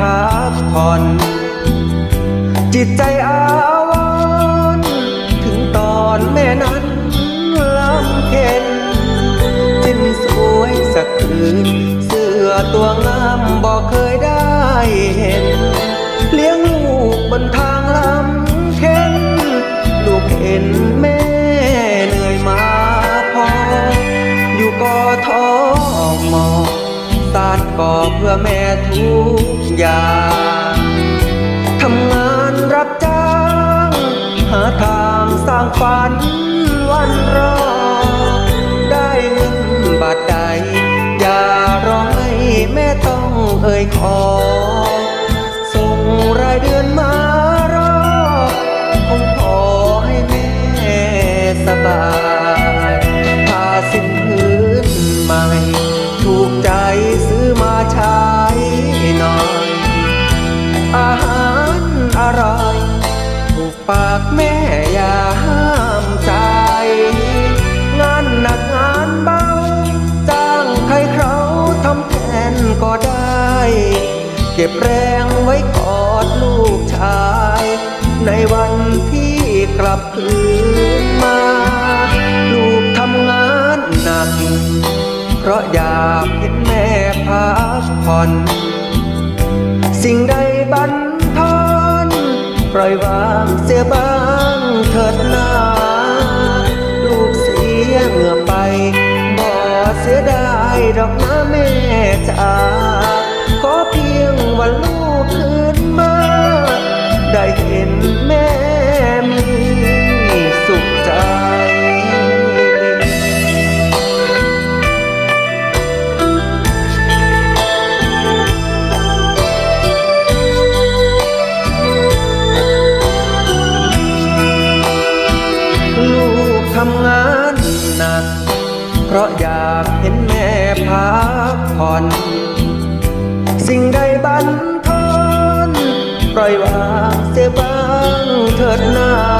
พักผ่อน จิตใจอาวรถึงตอนแม่นั้นลำเค็นจิ้นสวยสักคืน เสื้อตัวงามบอกเคยได้เห็น เลี้ยงลูกบนทางลำเค็นลูกเห็นแม่เหนื่อยมาพอ อยู่กอทอมอง สาดก่อเพื่อแม่ทุกอย่างทำงานรับจ้าง หาทางสร้างฝันวันรอ ได้เงินบาทใด อย่ารอให้แม่ต้องเอ่ยขอ ปากแม่อย่าห้ามใจ งานหนักงานเบา จ้างใครเขาทำแทนก็ได้ เก็บแรงไว้กอดลูกชาย ในวันที่กลับคืนมา ลูกทำงานหนัก เพราะอยากเห็นแม่พักผ่อน ปล่อยวางเสียบ้างเถิด นัก เพราะอยากเห็นแม่พักผ่อน สิ่งใดบันทอนปล่อยวางเสียบ้างเถิดนา